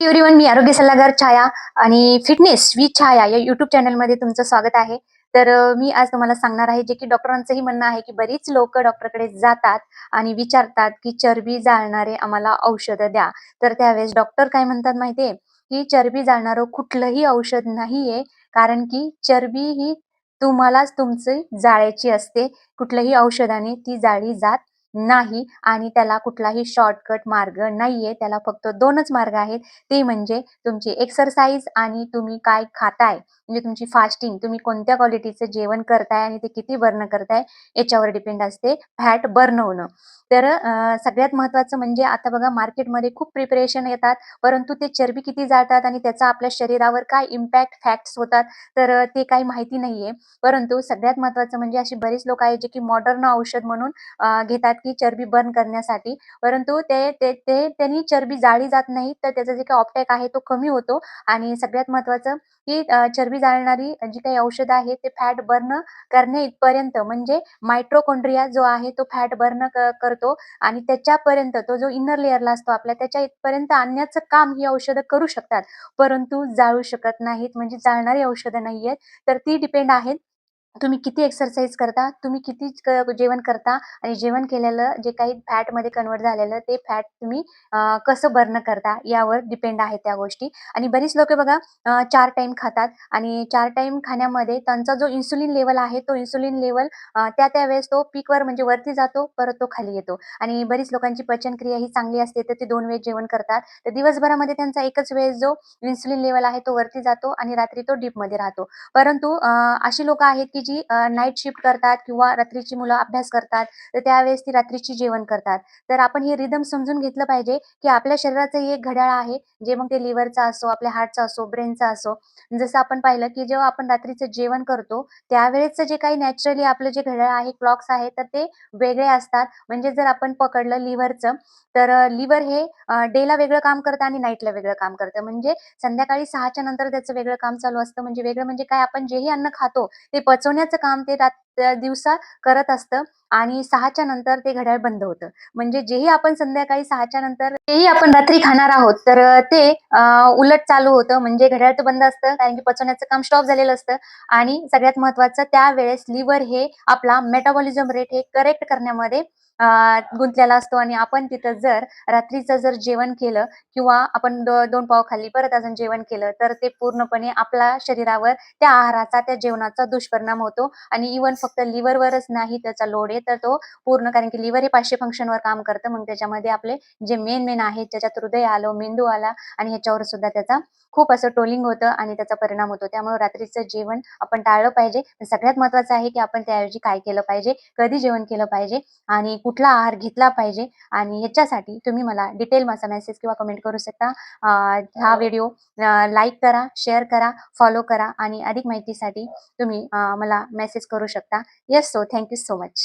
Everyone मी आरोग्य सल्लागार छाया आणि फिटनेस वी छाया या युट्यूब चॅनलमध्ये तुमचं स्वागत आहे. तर मी आज तुम्हाला सांगणार आहे जे की डॉक्टरांचंही म्हणणं आहे की बरीच लोक डॉक्टरकडे जातात आणि विचारतात की चरबी जाळणारे आम्हाला औषधं द्या. तर त्यावेळेस डॉक्टर काय म्हणतात माहितीये? की चरबी जाळणारं कुठलंही औषध नाहीये कारण की चरबी ही तुम्हालाच तुमची जाळायची असते. कुठल्याही औषधाने ती जाळी जात नाही आणि त्याला कुठलाही शॉर्टकट मार्ग नाहीये. त्याला फक्त दोनच मार्ग आहेत. ते म्हणजे तुमची एक्सरसाइज आणि तुम्ही काय खाताय. म्हणजे तुमची फास्टिंग तुम्ही कोणत्या क्वालिटीचं जेवण करताय आणि ते किती बर्न करताय याच्यावर डिपेंड असते फॅट बर्न होणं. तर सगळ्यात महत्वाचं म्हणजे आता बघा मार्केटमध्ये खूप प्रिपरेशन येतात. परंतु ते चरबी किती जातात आणि त्याचा आपल्या शरीरावर काय इम्पॅक्ट फॅक्ट्स होतात तर ते काही माहिती नाहीये. परंतु सगळ्यात महत्वाचं म्हणजे अशी बरीच लोक आहेत जे की मॉडर्न औषध म्हणून घेतात की चरबी बर्न करण्यासाठी. परंतु ते ते त्यांनी चरबी जाळी जात नाही तर त्याचा जे काही ऑपटॅक आहे तो कमी होतो. आणि सगळ्यात महत्त्वाचं की चरबी जाळणारी जी काही औषधं आहेत ते फॅट बर्न करणे इथपर्यंत. म्हणजे मायट्रोकॉन्ड्रिया जो आहे तो फॅट बर्न करतो. आणि त्याच्यापर्यंत तो जो इनर लेयरला असतो आपल्या त्याच्या इथपर्यंत आणण्याचं काम ही औषधं करू शकतात. परंतु जाळू शकत नाहीत म्हणजे जाळणारी औषधं नाही आहेत तर ती डिपेंड आहेत तुम्ही किती एक्सरसाइज करता, तुम्ही किती जेवण करता आणि जेवण केलेलं जे काही फॅटमध्ये कन्व्हर्ट झालेलं ते फॅट तुम्ही कसं बर्न करता यावर डिपेंड आहे त्या गोष्टी. आणि बरीच लोक बघा अ, 4 टाईम खातात आणि चार टाईम खाण्यामध्ये त्यांचा जो इन्सुलिन लेवल आहे तो इन्सुलिन लेवल त्या-त्या वेळेस तो पीकवर म्हणजे वरती जातो, परत तो खाली येतो. आणि बरीच लोकांची पचनक्रिया ही चांगली असते, तर ते दोन वेळेस जेवण करतात. तर दिवसभरामध्ये त्यांचा एकच वेळेस जो इन्सुलिन लेवल आहे तो वरती जातो आणि रात्री तो डीपमध्ये राहतो. परंतु अशी लोक आहेत की जी नाईट शिफ्ट करतात किंवा रात्रीची मुलं अभ्यास करतात, तर त्यावेळेस ती रात्रीची जेवण करतात. तर आपण हे रिदम समजून घेतलं पाहिजे, की आपल्या शरीराचं एक घड्याळ आहे, जे मग ते लिव्हरचा असो, आपल्या हार्टचा असो, ब्रेनचा असो. जसं आपण पाहिलं, की जेव्हा आपण रात्रीचं जेवण करतो, त्यावेळेचं जे काही नॅचरली आपलं जे घड्याळ आहे, क्लॉक्स आहे, तर ते वेगळे असतात. म्हणजे जर आपण पकडलं लिव्हरचं, तर लिव्हर हे डेला वेगळं काम करतं आणि नाईटला वेगळं काम करतं. म्हणजे संध्याकाळी सहाच्या नंतर त्याचं वेगळं काम चालू असतं. म्हणजे वेगळं म्हणजे काय आपण जेही अन्न खातो, ते बनवण्याचं काम ते रात दिवसा करत असतं आणि सहाच्या नंतर ते घड्याळ बंद होतं. म्हणजे जेही आपण संध्याकाळी सहाच्या नंतर तेही आपण रात्री खाणार आहोत, तर ते उलट चालू होतं. म्हणजे घड्याळ तर बंद असतं कारण की पचवण्याचं काम स्टॉप झालेलं असतं आणि सगळ्यात महत्त्वाचं त्यावेळेस लिव्हर हे आपला मेटाबॉलिझम रेट हे करेक्ट करण्यामध्ये गुंतलेला असतो आणि आपण तिथं जर रात्रीचं जर जेवण केलं किंवा आपण दो दोन पाव खाल्ली, परत अजून जेवण केलं, तर ते पूर्णपणे आपल्या शरीरावर त्या आहाराचा, त्या जेवणाचा दुष्परिणाम होतो आणि इव्हन फक्त लिव्हरवरच नाही त्याचा लोड आहे, तर तो पूर्ण कारण की लिव्हर हे 500 फंक्शनवर काम करतं. मग त्याच्यामध्ये आपले जे मेन मेन आहेत, ज्याच्यात हृदय आलं, मेंदू आला आणि ह्याच्यावर सुद्धा त्याचा खूप असं टोलिंग होतं आणि त्याचा परिणाम होतो. त्यामुळे रात्रीचं जेवण आपण टाळलं पाहिजे. सगळ्यात महत्त्वाचं आहे की आपण त्याऐवजी काय केलं पाहिजे, कधी जेवण केलं पाहिजे आणि कुठला आहार घेतला पाहिजे आणि ह्याच्यासाठी तुम्ही मला डिटेल असा मेसेज किंवा कमेंट करू शकता. हा व्हिडिओ लाईक करा, शेअर करा, फॉलो करा आणि अधिक माहितीसाठी तुम्ही मला मेसेज करू शकता. ಮಾಡ್ತಾ yes so thank you so much